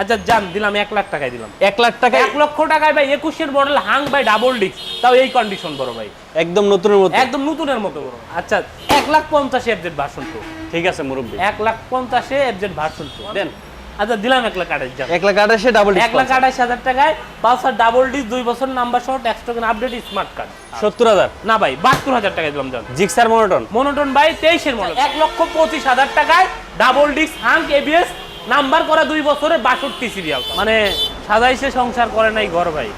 আচ্ছা যান দিলাম এক লাখ টাকায় দিলাম। এক লাখ টাকা এক লক্ষ টাকায় ভাই একুশের মডেল হাং ভাই ডাবল ডিস্ক তাও এই কন্ডিশন বড় ভাই। একদম নতুনের মতো। একদম নতুনের মতো বড়। আচ্ছা এক লাখ পঞ্চাশে এফজেড ভার্সন টু ঠিক আছে মুরব্বী। এক লাখ পঞ্চাশে এফজেড ভার্সন টু দেন। আচ্ছা দিলাম এক লাখ আঠাশ এক লাখ আঠাশে ডাবল এক লাখ আঠাশ হাজার টাকায় পালসার ডাবল ডিস্ক দুই বছর নাম্বার সহ tax token update smart card সত্তর হাজার। না ভাই বাহাত্তর হাজার টাকায় দিলাম যান। Gixxer monotone. মনোটন বাই তেইশের মডেল। এক লক্ষ পঁচিশ হাজার টাকায় double disc Hunk ABS number করা দুই বছরে বাষট্টি সিরিয়াল মানে সাজাইছে সংসার করে নাই ঘর ভাই।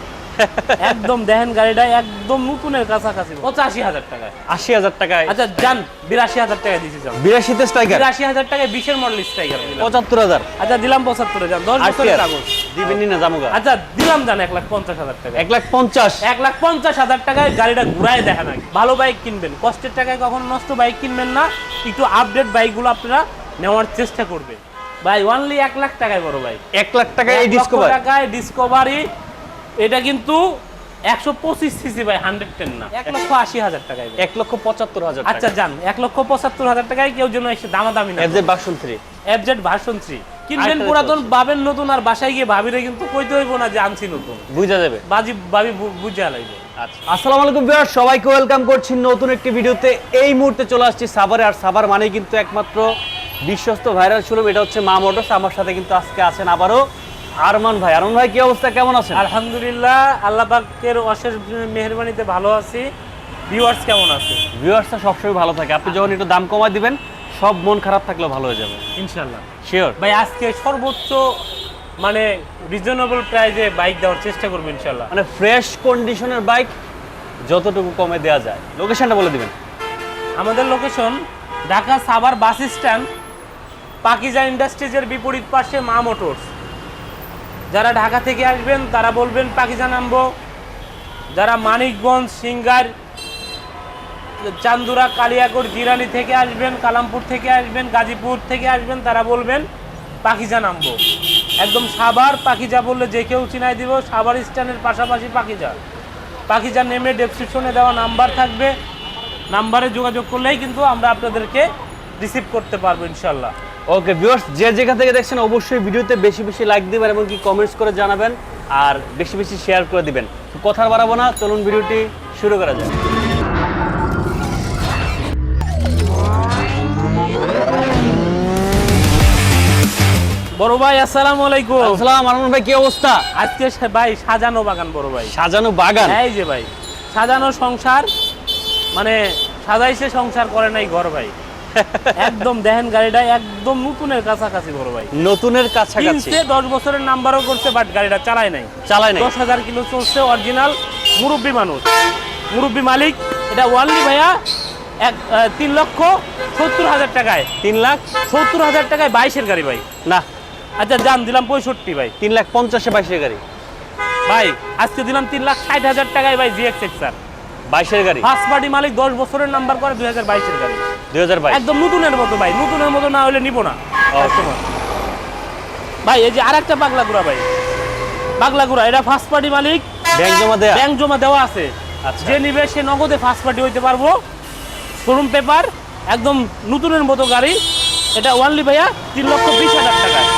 একদম দেখেন গাড়িটা একদম নতুনের কাছাকাছি। পঁচাশি হাজার টাকায়। আশি হাজার টাকায়। আচ্ছা যান বিরাশি হাজার টাকা দিছি যান। বিরাশিতে স্ট্রাইকার বিরাশি হাজার টাকায় বিশের মডেল স্ট্রাইকার পঁচাত্তর হাজার। আচ্ছা দিলাম পঁচাত্তরে যান। দশ বছরের কাগজ। দিবেন না জামুগা আচ্ছা দিলাম যান এক লাখ পঞ্চাশ হাজার টাকা এক লাখ পঞ্চাশ। এক লাখ পঞ্চাশ হাজার টাকায় গাড়িটা ঘুরায় দেখা না ভালো বাইক কিনবেন। কষ্টের টাকায় কখনো নষ্ট বাইক কিনবেন না। একটু আপডেট বাইকগুলো আপনারা নেওয়ার চেষ্টা করবেন ভাই অনলি এক লাখ টাকায় বড় ভাই। এক লাখ টাকায় এই ডিসকভার টাকায় ডিসকভারি এটা কিন্তু একশো পঁচিশ সিসি ভাই হান্ড্রেড টেন না। এক লক্ষ আশি হাজার টাকায় এক লক্ষ পঁচাত্তর হাজার আচ্ছা যান এক লক্ষ পঁচাত্তর হাজার টাকায় কেউ যেন এসে দামাদামি না FZ version three FZ version three কিনবেন পুরাতন বাবেন নতুন আর বাসায় গিয়ে ভাবিরে কিন্তু কইতে হইব না যে আনছি নতুন। বুঝা যাবে। বাজি ভাবি বুঝে লাগবে। আচ্ছা। আসসালামু আলাইকুম ভিউয়ার সবাইকে ওয়েলকাম করছি নতুন একটি ভিডিওতে। এই মুহূর্তে চলে আসছি সাভারে আর সাভার মানে কিন্তু একমাত্র বিশ্বস্ত ভাইরাল শোরুম এটা হচ্ছে মা মোটরস। আমার সাথে কিন্তু আজকে আছেন আবারও আরমান ভাই। আরমান ভাই কি অবস্থা? কেমন আছেন? আলহামদুলিল্লাহ আল্লাহ পাকের অশেষ মেহরবানিতে ভালো আছি। ভিউয়ার্স কেমন আছে? ভিউয়ার্সটা সবসময় ভালো থাকে। আপনি যখন একটু দাম কমায় দিবেন সব মন খারাপ থাকলেও ভালো হয়ে যাবে। ইনশাল্লাহ শিওর ভাই আজকে সর্বোচ্চ মানে রিজনেবল প্রাইজে বাইক দেওয়ার চেষ্টা করব ইনশাল্লাহ মানে ফ্রেশ কন্ডিশনের বাইক যতটুকু কমে দেওয়া যায়। লোকেশনটা বলে দিবেন। আমাদের location Dhaka Savar bus stand Pakiza ইন্ডাস্ট্রিজের বিপরীত পাশে মা মোটরস। যারা ঢাকা থেকে আসবেন, তারা বলবেন পাকিজা নামবো যারা মানিকগঞ্জ, সিঙ্গার, চান্দুরা, কালিয়াকোট, জিরানি থেকে আসবেন, কালামপুর থেকে আসবেন, গাজীপুর থেকে আসবেন, তারা বলবেন পাখিজা নামবো একদম সাভার পাখিজা বললে যে কেউ চিনাই দিব, সাভার স্ট্যান্ডের পাশাপাশি পাখিজা পাখিজা নেমে ডেসক্রিপশনে দেওয়া নাম্বার থাকবে। নাম্বারে যোগাযোগ করলেই কিন্তু আমরা আপনাদেরকে রিসিভ করতে পারব ইনশাল্লাহ ওকে ভিউয়ার্স যে যেখান থেকে দেখছেন অবশ্যই ভিডিওতে বেশি বেশি লাইক দিবেন এবং কি কমেন্টস করে জানাবেন আর বেশি বেশি শেয়ার করে দিবেন। তো কথা বাড়াবো না চলুন ভিডিওটি শুরু করা যাক। বড় ভাই আসসালামু আলাইকুম। আসসালাম আরমান ভাই কি অবস্থা? আজকে ভাই সাজানো বাগান বড় ভাই। সাজানো বাগান? এই যে ভাই সাজানো সংসার মানে সাজাইছে সংসার করে নাই ঘর ভাই। একদম দেখেন গাড়িটা একদম নতুনের কাছাকাছি বড় ভাই। নতুনের কাছাকাছি। কিনছে দশ বছরের নাম্বারও করছে বাট গাড়িটা চালায় নাই। চালায় নাই। দশ হাজার কিলো চলছে অরিজিনাল মুরব্বী মানুষ। মুরব্বী মালিক এটা ওয়ানলি ভাইয়া এক তিন লক্ষ সত্তর হাজার টাকায়। তিন লাখ? সত্তর হাজার টাকায় বাইশের গাড়ি ভাই। না। আচ্ছা যান দিলাম পঁয়ষট্টি ভাই। তিন লাখ পঞ্চাশে বাইশের গাড়ি। ভাই আজকে দিলাম তিন লাখ ষাট হাজার টাকায় ভাই জিএক্স এক্সার বাইশের গাড়ি? ফার্স্ট পার্টি মালিক দশ বছরের নাম্বার করে দুই হাজার বাইশের গাড়ি। দুই হাজার বাইশ। একদম নতুনের মতো ভাই নতুনের মতো না হলে নিব না। ভাই এই যে আরেকটা পাগলা গুড়া ভাই। পাগলা গুড়া এটা ফার্স্ট পার্টি মালিক। ব্যাংক জমা দেয়া। ব্যাংক জমা দেওয়া আছে। আচ্ছা। যে নিবে সে নগদে ফার্স্ট পার্টি হইতে পারব। শোরুম পেপার একদম নতুনের মতো গাড়ি। এটা ওয়ানলি ভাইয়া তিন লক্ষ বিশ হাজার টাকায়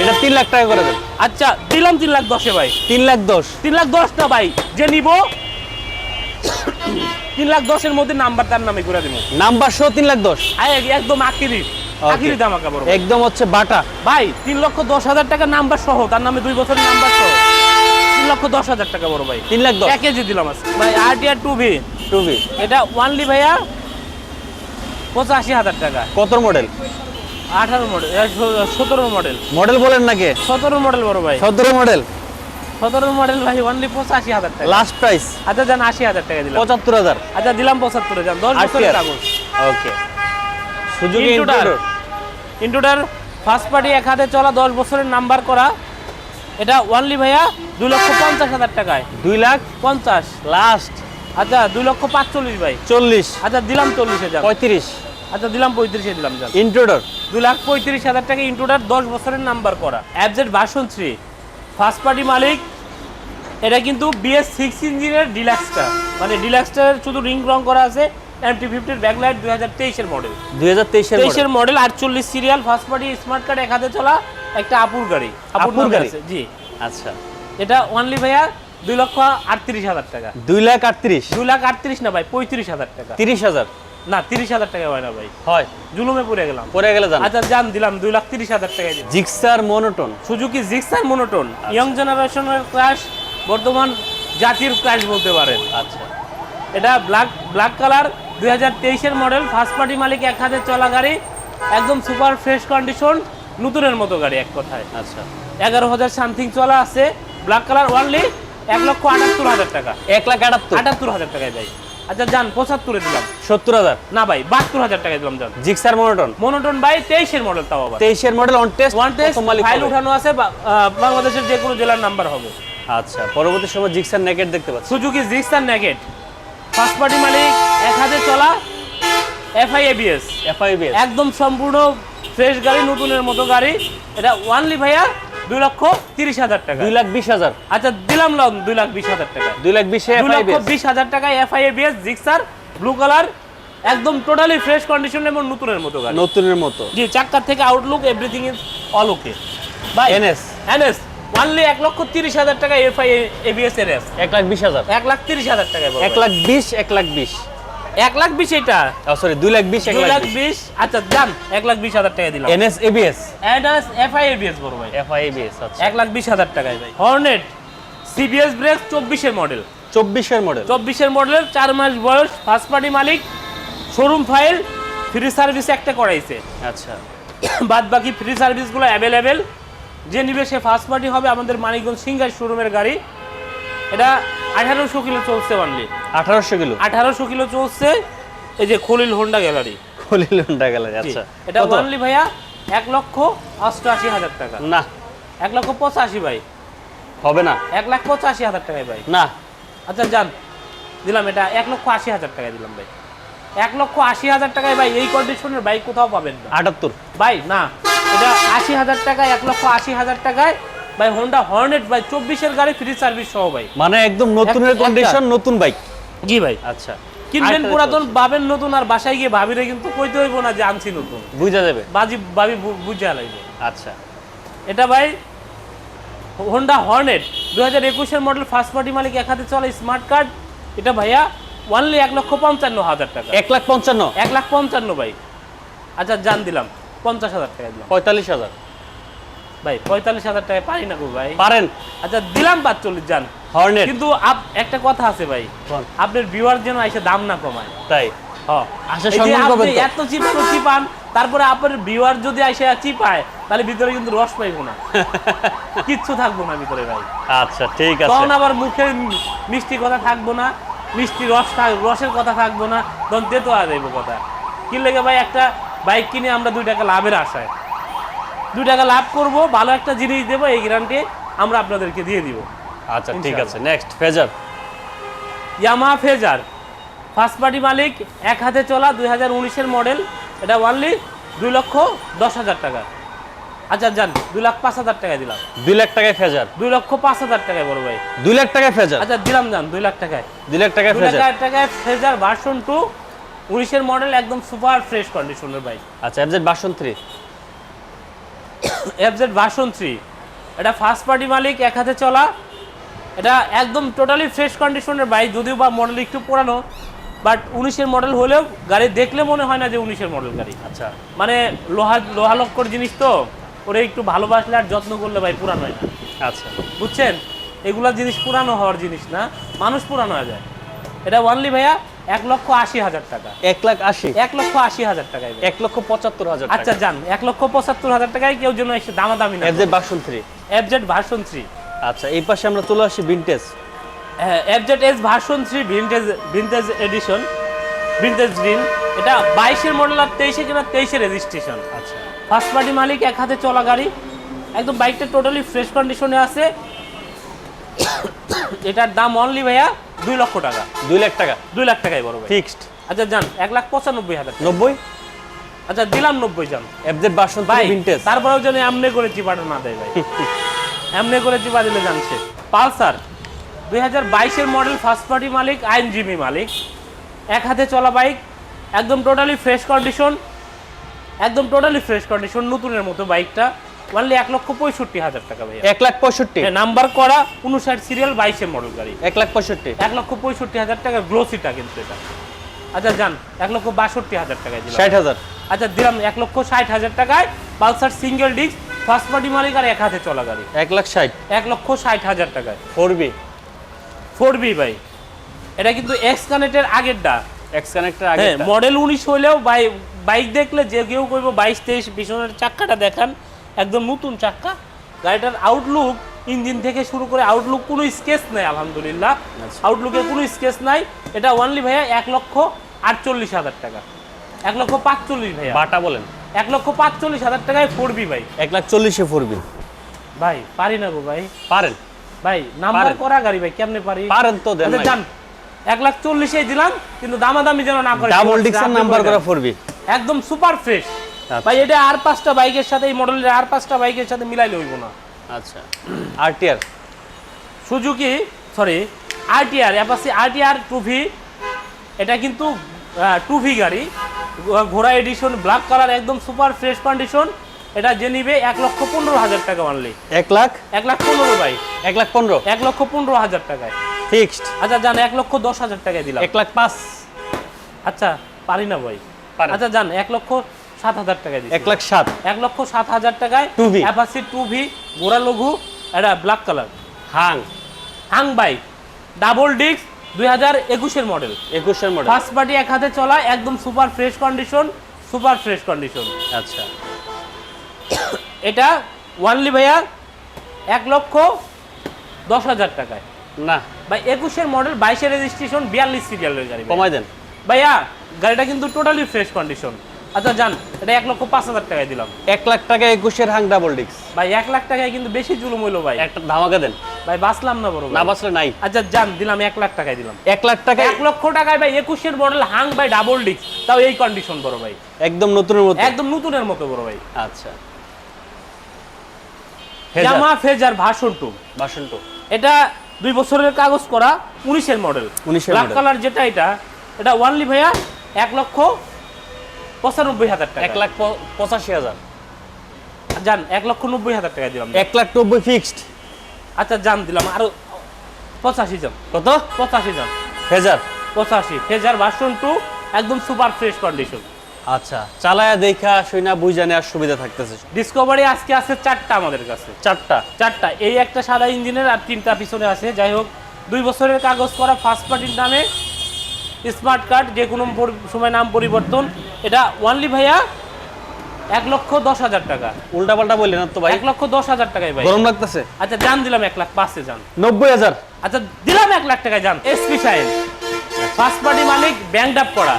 এটা তিন লাখ টাকা করে দেন। আচ্ছা দিলাম তিন লাখ দশে ভাই। তিন লাখ দশ। তিন লাখ দশ না ভাই। যে নিব তিন লাখ দশের মধ্যে নাম্বার তার নামে করে দিব। নাম্বার সহ তিন লাখ দশ। একদম আকিরি. আকিরি দাম বড়। একদম হচ্ছে বাটা। ভাই তিন লক্ষ দশ হাজার টাকা নাম্বার সহ তার নামে দুই বছরের নাম্বার সহ। তিন লক্ষ দশ হাজার টাকা বড় ভাই। তিন লাখ দশ। প্যাকেজে দিলাম আজকে। ভাই R T R two V two B এটা ওয়ানলি ভাইয়া পঁচাশি হাজার টাকা। কত মডেল আঠারো মডেল সতেরো মডেল মডেল বলেন নাকি? সতেরো মডেল বড় ভাই। সতেরো মডেল সতেরো মডেল ভাই ওয়ানলি পঁচাশি হাজার টাকা। লাস্ট প্রাইস আচ্ছা যান আশি হাজার টাকা দিলাম। পঁচাত্তর হাজার? আচ্ছা দিলাম পঁচাত্তরে যান দশ বছরের কাগজ। Okay Suzuki Intruder। Intruder first party এক হাতে চলা দশ বছরের নাম্বার করা। এটা ওয়ানলি ভাইয়া দুই লক্ষ পঞ্চাশ হাজার টাকায়। দুই লাখ? পঞ্চাশ। লাস্ট আচ্ছা দুই লক্ষ পাঁচচল্লিশ ভাই। চল্লিশ। আচ্ছা দিলাম চল্লিশে যান পঁয়ত্রিশ। আচ্ছা দিলাম পঁয়ত্রিশে দিলাম ইন্ট্রোডার দুই লাখ পঁয়ত্রিশ হাজার টাকা ইন্টুটার দশ বছরের নাম্বার করা। অ্যাবজেট ভার্সন থ্রি ফার্স্ট পার্টি মালিক এটা কিন্তু বিএস সিক্স ইঞ্জিনের ডিলাক্সটা মানে ডিলাক্সটার শুধু রিং রং করা আছে এমটি ফিফটির ব্যাকলাইট দুই হাজার তেইশের মডেল দুই হাজার তেইশের তেইশের মডেল আটচল্লিশ serial first party smart card এক হাতে চলা একটা আপুর গাড়ি। আপুর গাড়ি? জি। আচ্ছা। এটা অনলি ভাইয়া দুই লক্ষ আটত্রিশ হাজার টাকা। দুই লাখ আটত্রিশ। দুই লাখ আটত্রিশ না ভাই পঁয়ত্রিশ হাজার টাকা। তিরিশ হাজার। না তিরিশ হাজার টাকা হয় না ভাই। হয়? জুলুমে পড়ে গেলাম। পরে গেলে জান। আচ্ছা জান দিলাম দুই লাখ তিরিশ হাজার টাকা Gixxer monotone. Suzuki Gixxer monotone. Young জেনারেশনের ক্রাশ বর্তমান জাতির ক্রাশ বলতে পারেন। আচ্ছা। এটা ব্ল্যাক ব্ল্যাক কালার দুই হাজার তেইশের মডেল ফার্স্ট পার্টি মালিক এক হাতে চলা গাড়ি একদম সুপার ফ্রেশ কন্ডিশন নতুনের মতো গাড়ি এক কথায়। আচ্ছা। এগারো হাজার সামথিং চলা আছে ব্ল্যাক কালার ওয়ানলি এক লক্ষ আটাত্তর হাজার টাকা। এক লাখ আটাত্তর। আটাত্তর হাজার টাকায় ভাই। আচ্ছা যান পঁচাত্তরে দিলাম। সত্তর হাজার। না ভাই বাহাত্তর হাজার টাকায় দিলাম যান জিক্সার মনোটন। মনোটন ভাই তেইশের মডেল তাও আবার। তেইশের model on test one test file উঠানো আছে বাংলাদেশের যে কোনো জেলার নাম্বার হবে। আচ্ছা পরবর্তী সময় জিক্সার নেকেট দেখতে পাচ্ছি। Suzuki Gixxer naked first party মালিক এক হাতে চলা এফআই এবিএস এফআইবিএস একদম সম্পূর্ণ ফ্রেশ গাড়ি নতুনের মতো গাড়ি। এটা ওয়ানলি ভাইয়া দুই লক্ষ তিরিশ হাজার টাকা। দুই লাখ বিশ হাজার। আচ্ছা দিলাম লন দুই লাখ বিশ হাজার টাকা। দুই লাখ বিশে দুই লক্ষ বিশ হাজার টাকায় FI ABS Gixxer blue colour একদম টোটালি ফ্রেশ কন্ডিশন এবং নতুনের মতো গাড়ি। নতুনের মতো। জি চাক্কার থেকে outlook everything is all okay ভাই এনএস এনএস ওয়ানলি এক লক্ষ তিরিশ হাজার টাকা এফআই এবিএস এর এস এক লাখ বিশ হাজার। এক লাখ তিরিশ হাজার টাকা এক লাখ বিশ এক লাখ বিশ। এক লাখ বিশ এটা। সরি দুই লাখ বিশ দুই লাখ বিশ। আচ্ছা যান এক লাখ বিশ হাজার টাকা দিলাম। NS ABS? NS FI ABS বড় ভাই। এফআইবিএস আচ্ছা। এক লাখ বিশ হাজার টাকায় ভাই। হর্নেট সিবিএস ব্রেক চব্বিশের মডেল। চব্বিশের মডেল। চব্বিশের মডেলের চার মাস বয়স ফার্স্ট পার্টি মালিক শোরুম ফাইল ফ্রি সার্ভিস একটা করাইছে। আচ্ছা। বাদ বাকি ফ্রি সার্ভিসগুলো অ্যাভেলেবেল যে নিবে সে ফার্স্ট পার্টি হবে আমাদের মানিকগঞ্জ সিঙ্গার শোরুমের গাড়ি। এটা আঠারোশো কিলো চলছে অনলি আঠারোশো কিলো? আঠারোশো কিলো চলছে এই যে Khalil Honda gallery. Khalil Honda গেলে আচ্ছা। এটা? অনলি ভাইয়া এক লক্ষ অষ্টআশি হাজার টাকা। না। এক লক্ষ পঁচাশি ভাই। হবে না। এক লাখ পঁচাশি হাজার টাকায় ভাই। না। আচ্ছা যান। দিলাম এটা এক লক্ষ আশি হাজার টাকায় দিলাম ভাই। এক লক্ষ আশি হাজার টাকায় ভাই এই কন্ডিশনের বাইক কোথাও পাবেন না। আটাত্তর। ভাই না। এটা আশি হাজার টাকায় এক লক্ষ আশি হাজার টাকায় ভাই হোন্ডা হর্নেট ভাই চব্বিশের গাড়ি ফ্রি সার্ভিস সহ ভাই। মানে একদম নতুনের কন্ডিশন নতুন বাইক জি ভাই। আচ্ছা। কিনবেন পুরাতন পাবেন নতুন আর বাসায় গিয়ে ভাবিরে কিন্তু কইতে হইব না যে আনছি নতুন। বুঝা যাবে। বাজি ভাবি বুঝা লাগবে আচ্ছা। এটা ভাই হোন্ডা হর্নেট দু হাজার একুশের মডেল ফার্স্ট পার্টি মালিক এক হাতে চলে স্মার্ট কার্ড এটা ভাইয়া ওয়ানলি এক লক্ষ পঞ্চান্ন হাজার টাকা। এক লাখ পঞ্চান্ন? এক লাখ পঞ্চান্ন ভাই। আচ্ছা জান দিলাম পঞ্চাশ হাজার টাকা দিলাম। পঁয়তাল্লিশ হাজার। ভাই পঁয়তাল্লিশ হাজার টাকা পারি না গো ভাই। পারেন। আচ্ছা দিলাম পাঁচচল্লিশ জান হর্নেট। কিন্তু একটা কথা আছে ভাই। আপনার ভিউয়ার যেন এসে দাম না কমায়। তাই? এত চিপানো চিপান তারপরে আপনার ভিউয়ার যদি এসে চিপায় তাহলে ভিতরে কিন্তু রস পাইবো না। কিচ্ছু থাকব না ভিতরে ভাই। আচ্ছা ঠিক আছে। তখন আবার মুখে মিষ্টি কথা থাকব না মিষ্টি রস রসের কথা থাকব না তখন তেতো আর যাইবো কথা। কি লেগে ভাই একটা বাইক কিনে আমরা দুই টাকা লাভের আশায়। দুই টাকা লাভ করব ভালো একটা জিনিস দেবো এই গ্যারান্টি আমরা আপনাদেরকে দিয়ে দিব। আচ্ছা ঠিক আছে next Fazer Yamaha Fazer first party মালিক এক হাতে চলা দুই হাজার উনিশের মডেল এটা ওয়ানলি দুই লক্ষ দশ হাজার টাকা। আচ্ছা যান দুই লাখ পাঁচ হাজার টাকায় দিলাম। দুই লাখ টাকায় ফেজার দুই লক্ষ পাঁচ হাজার টাকায় বড় ভাই। দুই লাখ টাকায় ফেজার আচ্ছা দিলাম যান দুই লাখ টাকায়। দুই লাখ টাকায় দুই ফেজার লাখ টাকায় ফেজার ভার্সন টু উনিশের মডেল একদম সুপার ফ্রেশ কন্ডিশনের বাইক আচ্ছা FZ version three FZ version three এটা ফার্স্ট পার্টি মালিক এক হাতে চলা। এটা একদম টোটালি ফ্রেশ কন্ডিশনের বাইক যদিও বা মডেল একটু পুরানো বাট উনিশের মডেল হলেও গাড়ি দেখলে মনে হয় না যে উনিশের মডেল গাড়ি। আচ্ছা। মানে লোহা লোহা লক্কর জিনিস তো ওরে একটু ভালোবাসলে আর যত্ন করলে ভাই পুরানো হয় না আচ্ছা। বুঝছেন? এগুলা জিনিস পুরানো হওয়ার জিনিস না মানুষ পুরানো হয়ে যায়। এটা ওয়ানলি ভাইয়া এক লক্ষ আশি হাজার টাকা। এক লাখ আশি? এক লক্ষ আশি হাজার টাকায় এক লক্ষ পঁচাত্তর হাজার আচ্ছা যান এক লক্ষ পঁচাত্তর হাজার টাকায় কেউ যেন এসে দামাদামি না FZ version three FZ version three আচ্ছা এই পাশে আমরা চলে আসি vintage FZ S version three vintage vintage edition vintage green এটা বাইশের মডেল আর তেইশে কিনা তেইশে রেজিস্ট্রেশন আচ্ছা। ফার্স্ট পার্টি মালিক এক হাতে চলা গাড়ি। একদম বাইকটা টোটালি ফ্রেশ কন্ডিশনে আছে। এটার দাম অনলি ভাইয়া দুই লক্ষ টাকা। দুই লাখ টাকা। দুই লাখ টাকাই বড় ভাই। ফিক্সড। আচ্ছা যান এক লাখ পঁচানব্বই হাজার নব্বই? আচ্ছা দিলাম নব্বই যান। এফজেড বাসন ভাই ভিনটেজ তারপরেও যেন এমনি করে চিপাটা না দেয় ভাই। এমনি করে চিপা দিলে জানছে পালসার দুই হাজার বাইশের মডেল ফার্স্ট পার্টি মালিক আইনজীবী মালিক। এক হাতে চলা বাইক একদম টোটালি ফ্রেশ কন্ডিশন একদম টোটালি ফ্রেশ কন্ডিশন নতুনের মতো বাইকটা অনলি এক লক্ষ পঁয়ষট্টি হাজার টাকা ভাইয়া। এক লাখ পঁয়ষট্টি? নাম্বার করা উনষাট সিরিয়াল বাইশের মডেল গাড়ি। এক লাখ পঁয়ষট্টি? এক লক্ষ পঁয়ষট্টি হাজার টাকা গ্লোসিটা কিন্তু এটা। আচ্ছা যান এক লক্ষ বাষট্টি হাজার টাকায় দিলাম। ষাট হাজার। আচ্ছা দিলাম এক লক্ষ ষাট হাজার টাকায় Pulsar single disc first party মালিক আর এক হাতে চলা গাড়ি। এক লাখ ষাট। এক লক্ষ ষাট হাজার টাকায়। ফোর বি ফোর বি ভাই। এটা কিন্তু এক্স কানেক্টের আগেরটা। এক্স কানেক্টর আগে হ্যাঁ মডেল উনিশ হইলেও বাই বাইক দেখলে যে কেউ কইব বাইশ তেইশ পিছনের চাক্কাটা দেখান। একদম নতুন চাক্কা। গাড়িটার আউটলুক ইঞ্জিন থেকে শুরু করে আউটলুক কোনো স্কেচ নাই আলহামদুলিল্লাহ। আচ্ছা। আউটলুকের কোনো স্কেচ নাই। এটা ওনলি ভাইয়া এক লক্ষ আটচল্লিশ হাজার টাকা। এক লক্ষ পাঁচচল্লিশ ভাইয়া। বাটা বলেন। এক লক্ষ পাঁচচল্লিশ হাজার টাকায় ফোর বি ভাই। এক লাখ চল্লিশে ফোর বি ভাই পারি না গো ভাই। পারেন। ভাই নাম্বার করা গাড়ি ভাই কেমনে পারি? পারেন তো দেন আচ্ছা, যান। এক লাখ চল্লিশে দিলাম কিন্তু দামাদামি যেন না করে ডাবল ডিক্সের নাম্বার করা। ফোর বি একদম সুপার ফ্রেশ আচ্ছা। ভাই এটা আর পাঁচটা বাইকের সাথে এই মডেলের আর পাঁচটা বাইকের সাথে মিলাইলে হইব না। আচ্ছা। RTR Suzuki sorry RTR Apache RTR two V এটা কিন্তু টুভি গাড়ি। ঘোড়া এডিশন ব্ল্যাক কালার একদম সুপার ফ্রেশ কন্ডিশন এটা যে নিবে এক লক্ষ পনেরো হাজার টাকা অনলি এক লাখ? এক লাখ পনেরো ভাই। এক লাখ পনেরো? এক লক্ষ পনেরো হাজার টাকায়। ফিক্সড আচ্ছা জান এক লক্ষ দশ হাজার টাকায় দিলাম। এক লাখ পাঁচ। আচ্ছা পারি না ভাই। আচ্ছা জান এক লক্ষ সাত হাজার টাকায় এক লাখ সাত। এক লক্ষ সাত হাজার টাকায় 2V অ্যাপাসি টু ভি গোড়া লঘু এটা black colour. Hang. Hang bike double disc দুই হাজার একুশের মডেল। একুশের মডেল। ফার্স্ট পার্টি এক হাতে চলা একদম super fresh condition super fresh condition আচ্ছা। এটা ওয়ানলি ভাইয়া এক লক্ষ দশ হাজার টাকায়। না। ভাই একুশের মডেল বাইশের রেজিস্ট্রেশন বিয়াল্লিশ সিরিয়ালের গাড়ি। কমাই দেন। ভাইয়া গাড়িটা কিন্তু টোটালি ফ্রেশ কন্ডিশন আচ্ছা যান এটা এক লক্ষ পাঁচ হাজার টাকায় দিলাম। এক লাখ টাকা একুশের হাং ডাবল ডিক্স ভাই এক লাখ টাকায় কিন্তু বেশি জুলুম হইল ভাই। একটা ধামাকা দেন। ভাই বাঁচলাম না বড় না বাঁচলে নাই। আচ্ছা যান দিলাম এক লাখ টাকায় দিলাম। এক লাখ টাকা এক লক্ষ টাকায় ভাই একুশের মডেল হাং ভাই ডাবল ডিস্ক তাও এই কন্ডিশন বড় ভাই। একদম নতুনের মতো। একদম নতুনের মতো বড় ভাই। আচ্ছা। জামা Fazer version two. Version two. এটা দুই বছরের কাগজ করা উনিশের মডেল 19 এর কালার যেটা এটা এটা ওয়ানলি ভাইয়া এক লক্ষ পঁচানব্বই হাজার টাকা। এক লাখ পঁচাশি হাজার। যান এক লক্ষ নব্বই হাজার টাকা দিলাম। এক লাখ নব্বই ফিক্সড আচ্ছা যান দিলাম। আরও পঁচাশি জন। কত? পঁচাশি জন। ফেজার? পঁচাশি। ফেজার ভার্সন টু একদম সুপার ফ্রেশ কন্ডিশন আচ্ছা চালায়া দেখা শুনা বুঝা নেওয়ার সুবিধা থাকতেছে। ডিসকভারি আজকে আছে চারটা আমাদের কাছে। চারটা? চারটা। এই একটা সাদা ইঞ্জিনের আর তিনটা পিছনে আছে। যাই হোক দুই বছরের কাগজ করা ফার্স্ট পার্টির নামে স্মার্ট কার্ড যে কোনো সময় নাম পরিবর্তন এটা ওয়ানলি ভাইয়া এক লক্ষ দশ হাজার টাকা। উল্টা পাল্টা বললেন তো ভাই। এক লক্ষ দশ হাজার টাকায় ভাই। গরম লাগতেছে। আচ্ছা জান দিলাম এক লাখ পাঁচে যান। নব্বই হাজার। আচ্ছা দিলাম এক লাখ টাকায় যান। এসপি সাইন ফার্স্ট পার্টি মালিক ব্যাংক আপ করা।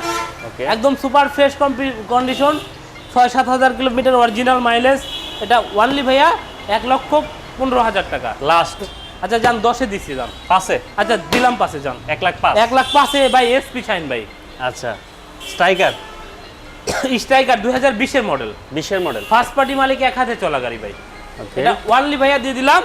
ওকে একদম সুপার ফ্রেশ কন্ডিশন ছয় সাত হাজার কিলোমিটার অরিজিনাল মাইলেজ এটা ওয়ানলি ভাইয়া এক লক্ষ পনেরো হাজার টাকা। লাস্ট আচ্ছা যান দশে দিচ্ছি যান। পাশে আচ্ছা দিলাম পাশে যান। এক লাখ পাঁচ? এক লাখ পাশে ভাই এসপি শাইন ভাই। আচ্ছা। স্ট্রাইকার? স্ট্রাইকার দুই হাজার বিশের মডেল বিশের মডেল ফার্স্ট পার্টি মালিক এক হাতে চলা গাড়ি ভাই। এটা ওয়ানলি ভাইয়া দিয়ে দিলাম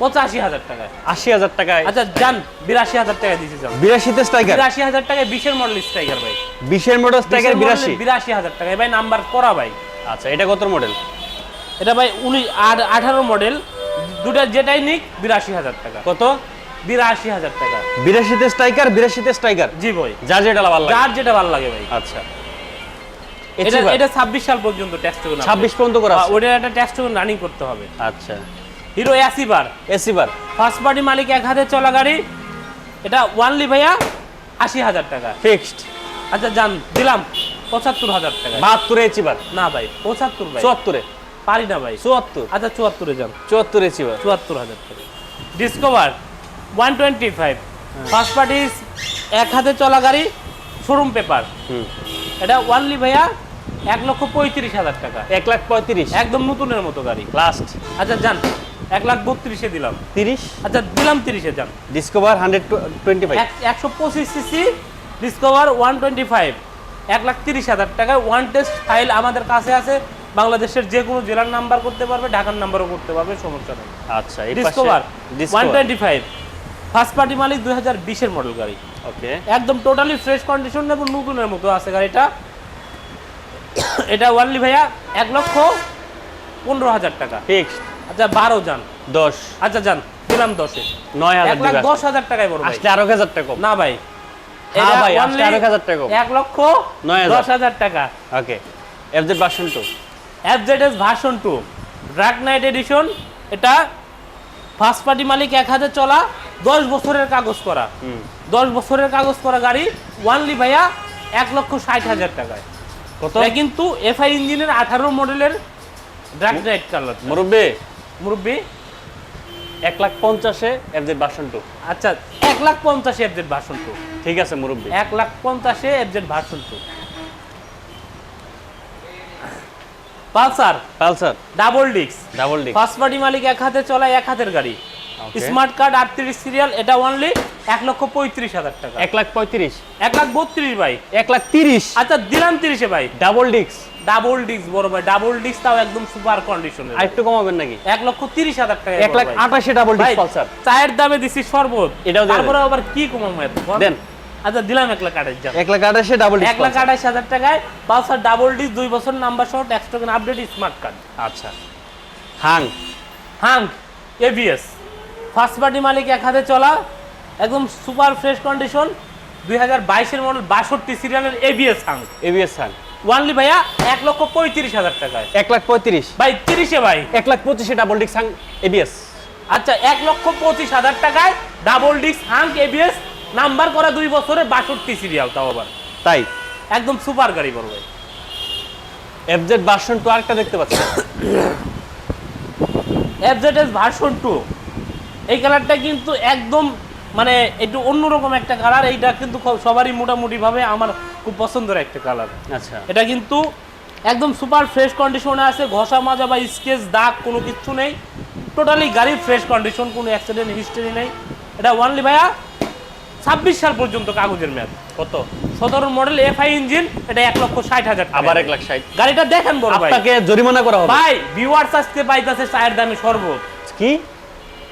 পঁচাশি হাজার টাকায়। আশি হাজার টাকায়? আচ্ছা যান বিরাশি হাজার টাকায় দিচ্ছি যান। বিরাশিতে স্ট্রাইকার? বিরাশি হাজার টাকায় বিশের মডেল স্ট্রাইকার ভাই। বিশের মডেল স্ট্রাইকার বিরাশি? বিরাশি হাজার টাকায় ভাই নাম্বার করা ভাই। আচ্ছা এটা কত মডেল এটা ভাই উনিশ আঠারো মডেল দুটা যেটাই নিক বিরাশি হাজার টাকা। কত? বিরাশি হাজার টাকা। বিরাশিতে স্ট্রাইকার বিরাশিতে স্ট্রাইকার জি ভাই। যার যেটা ভালো লাগে। যার যেটা ভালো লাগে ভাই। আচ্ছা। এটা এটা ছাব্বিশ সাল পর্যন্ত ট্যাক্স টোকেন ছাব্বিশ পর্যন্ত করা আছে? ওটার একটা ট্যাক্স টোকেন রানিং করতে হবে। আচ্ছা। Hero achiever achiever. First party মালিক এক হাতে চলা গাড়ি। এটা ওয়ানলি ভাইয়া আশি হাজার টাকা। ফিক্সড আচ্ছা যান দিলাম পঁচাত্তর হাজার টাকা। বাহাত্তরে এসি বার। না ভাই পঁচাত্তর ভাই। চুয়াত্তরে। পারি না ভাই। চুয়াত্তর? আচ্ছা চুয়াত্তরে যান। চুয়াত্তর বার চুয়াত্তর হাজার টাকা। Discover one twenty five first party এক হাতে চলা গাড়ি শোরুম পেপার এটা ওয়ানলি ভাইয়া এক লক্ষ পঁয়ত্রিশ হাজার টাকা। এক লাখ পঁয়ত্রিশ। একদম নতুনের মতো গাড়ি। লাস্ট আচ্ছা যান। এক লাখ বত্রিশে দিলাম। তিরিশ? আচ্ছা দিলাম তিরিশে যান। ডিসকভার হান্ড্রেড টোয়েন্টি ফাইভ একশো পঁচিশ CC Discover one twenty five এক লাখ তিরিশ হাজার টাকায় ওয়ান টেস্ট ফাইল আমাদের কাছে আছে। বাংলাদেশের যে কোনো জেলার নাম্বার করতে পারবে ঢাকার নাম্বারও করতে পারবে সমস্যা নেই। আচ্ছা Discover one twenty five first party মালিক দুই হাজার বিশের মডেল গাড়ি। ওকে একদম টোটালি ফ্রেশ কন্ডিশন এবং নতুনের মতো আছে গাড়িটা। এটা ওয়ানলি ভাইয়া এক লক্ষ পনেরো হাজার টাকা। ফিক্সড আচ্ছা বারো যান। দশ। আচ্ছা যান দিলাম দশে। নয় হাজার দশ হাজার টাকায় বড় ভাই। আসলে আরও হাজার টাকা না ভাই। হ্যাঁ ভাই, আসলে আরও এক লক্ষ নয় দশ হাজার টাকা। Okay FZ version two FZS version two dark knight edition এটা ফার্স্ট পার্টি মালিক এক হাতে চলা দশ বছরের কাগজ করা। দশ বছরের কাগজ করা গাড়ি ওয়ানলি ভাইয়া এক লক্ষ ষাট হাজার টাকায়। কত? কিন্তু এফআই ইঞ্জিনের আঠারো মডেলের ড্রাক নাইট কালার মুরব্বী? মুরব্বী? এক লাখ পঞ্চাশে এফজেড ভার্সন টু আচ্ছা এক লাখ পঞ্চাশে এফজেড ভার্সন টু ঠিক আছে মুরব্বী। এক লাখ পঞ্চাশে FZ version two Pulsar. Pulsar. Double disc double D first party মালিক এক হাতে চলা এক হাতের গাড়ি। স্মার্ট কার্ড আটত্রিশ সিরিয়াল এটা অনলি এক লক্ষ পঁয়ত্রিশ হাজার টাকা। এক লাখ পঁয়ত্রিশ। এক লাখ বত্রিশ ভাই। এক লাখ তিরিশ। আচ্ছা দিলাম তিরিশে ভাই। ডাবল ডিক্স ডাবল ডিস্ক বড় ভাই। ডাবল ডিস্ক তাও একদম সুপার কন্ডিশনে আর একটু কমাবেন নাকি? এক লক্ষ তিরিশ হাজার টাকা এক লাখ আটাশে ডাবল ডিক্স পালসার। চায়ের দামে দিছি শরবত। এটাও। তারপরে আবার কি কমাবো দেন। আচ্ছা দিলাম এক লাখ আঠাশ এক লাখ আটাশে ডাবল এক লাখ আঠাশ হাজার টাকায় পালসার ডাবল ডিস্ক দুই বছর নাম্বার সহ tax token update smart card আচ্ছা। Hang. Hang ABS first party মালিক এক হাতে চলা একদম সুপার ফ্রেশ কন্ডিশন দুই হাজার বাইশের মডেল বাষট্টি সিরিয়ালের ABS Hang. ABS Hang. Only ভাইয়া এক লক্ষ পঁয়ত্রিশ হাজার টাকায়। এক লাখ পঁয়ত্রিশ। ভাই তিরিশে ভাই। এক লাখ পঁচিশে ডাবল ডিক্স হাং এবিএস আচ্ছা এক লক্ষ পঁচিশ হাজার টাকায় double disc hunk ABS number করা দুই বছরে বাষট্টি সিরিয়াল তাও আবার। তাই? একদম সুপার গাড়ি বড় ভাই। এফজেড ভার্সন টু আরেকটা দেখতে পাচ্ছি। এফজেডএস ভার্সন টু এই কালারটা কিন্তু একদম মানে একটু অন্যরকম একটা কালার এইটা কিন্তু সবারই মোটামুটিভাবে আমার খুব পছন্দের একটা কালার আচ্ছা। এটা কিন্তু একদম সুপার ফ্রেশ কন্ডিশনে আছে ঘষা মাজা বা স্কেচ দাগ কোনো কিচ্ছু নেই। টোটালি গাড়ির ফ্রেশ কন্ডিশন কোনো অ্যাক্সিডেন্ট হিস্টরি নেই। এটা ওয়ানলি ভাইয়া ছাব্বিশ সাল পর্যন্ত কাগজের মেয়াদ। কত? সতেরো মডেল এফআই ইঞ্জিন এটা এক লক্ষ ষাট হাজার আবার এক লাখ ষাট। গাড়িটা দেখেন বড় আপনাকে জরিমানা করা হবে। ভাই ভিউয়ার্স আজকে পাইতেছে চায়ের দামে সর্বত কি?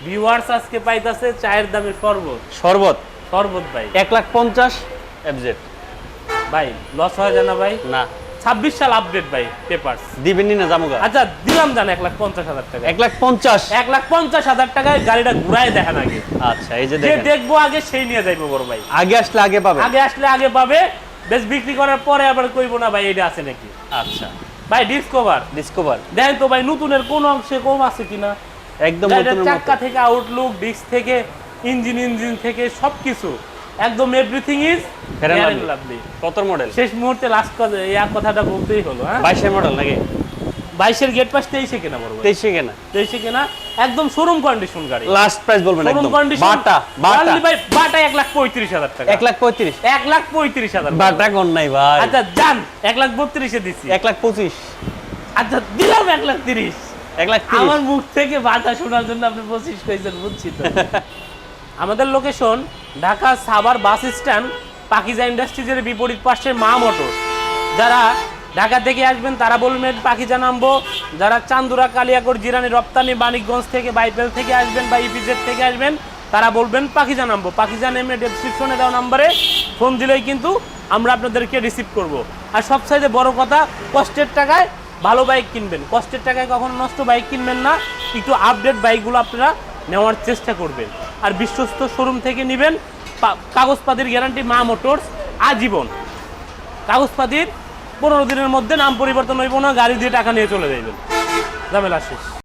ভিউয়ার্স আজকে পাইতেছে চায়ের দামে সর্বত শরবত? শরবত ভাই। এক লাখ পঞ্চাশ? এফজেড ভাই লস হয় না ভাই? না। ছাব্বিশ সাল আপডেট ভাই পেপারস দিবেননি না জামুগা আচ্ছা দিলাম জান এক লাখ পঞ্চাশ হাজার টাকা। এক লাখ পঞ্চাশ? এক লাখ পঞ্চাশ হাজার টাকায় গাড়িটা ঘুরায় দেখেন আগে। আচ্ছা এই যে দেখব আগে সেই নিয়ে যাইবো বড় ভাই। আগে আসলে আগে পাবে? আগে আসলে আগে পাবে বেশ বিক্রি করার পরে আবার কইবো না ভাই এটা আছে নাকি? আচ্ছা। ভাই ডিসকভার ডিসকভার দেখেন তো ভাই নতুনের কোন অংশে কম আছে কিনা? একদম চাক্কা থেকে আউটলুক ডিস্ক থেকে ইঞ্জিন ইঞ্জিন থেকে সবকিছু। একদম এভরিথিং ইজ। লাভলি কত মডেল শেষ মুহূর্তে লাস্ট কথা এই কথাটা বলতেই হলো হ্যাঁ? বাইশের মডেল নাকি? বাইশের গেট পাস তেইশে কেনা ভাই। তেইশে কেনা। তেইশে কেনা একদম শোরুম কন্ডিশন গাড়ি। লাস্ট প্রাইস বলবেন শোরুম কন্ডিশন বাটা বাটা। ভাই বাটা এক লাখ পঁয়ত্রিশ হাজার টাকা। এক লাখ পঁয়ত্রিশ। এক লাখ পঁয়ত্রিশ হাজার। বাটা কোন নাই ভাই। আচ্ছা যান এক লাখ বত্রিশে দিচ্ছি এক লাখ পঁচিশ। আচ্ছা দিলাম এক লাখ তিরিশ। এক লাখ আমার মুখ থেকে বাটা শোনার জন্য আপনি পঁচিশ কইছেন বুঝছি তো। আমাদের location Dhaka Savar bus stand, Pakiza ইন্ডাস্ট্রিজের বিপরীত পাশে মা মোটর। যারা ঢাকা থেকে আসবেন, তারা বলবেন পাখিজা নামবো। যারা চান্দুরা কালিয়াকড় জিরানি, রপ্তানি, বাণিকগঞ্জ থেকে, বাইপেল থেকে আসবেন বা ইপিজেড থেকে আসবেন, তারা বলবেন পাখিজা নামবো। পাখিজা নেমে ডেসক্রিপশনে দেওয়া নাম্বারে ফোন দিলেই কিন্তু আমরা আপনাদেরকে রিসিভ করব। আর সবচাইতে বড় কথা কষ্টের টাকায় ভালো বাইক কিনবেন। কষ্টের টাকায় কখনো নষ্ট বাইক কিনবেন না। একটু আপডেট বাইকগুলো আপনারা নেওয়ার চেষ্টা করবেন। আর বিশ্বস্ত শোরুম থেকে নেবেন কাগজপাতির গ্যারান্টি মা মোটরস আজীবন। কাগজপাতির পনেরো দিনের মধ্যে নাম পরিবর্তন হইব না, গাড়ি দিয়ে টাকা নিয়ে চলে যাইবেন। ঝামেলা শেষ।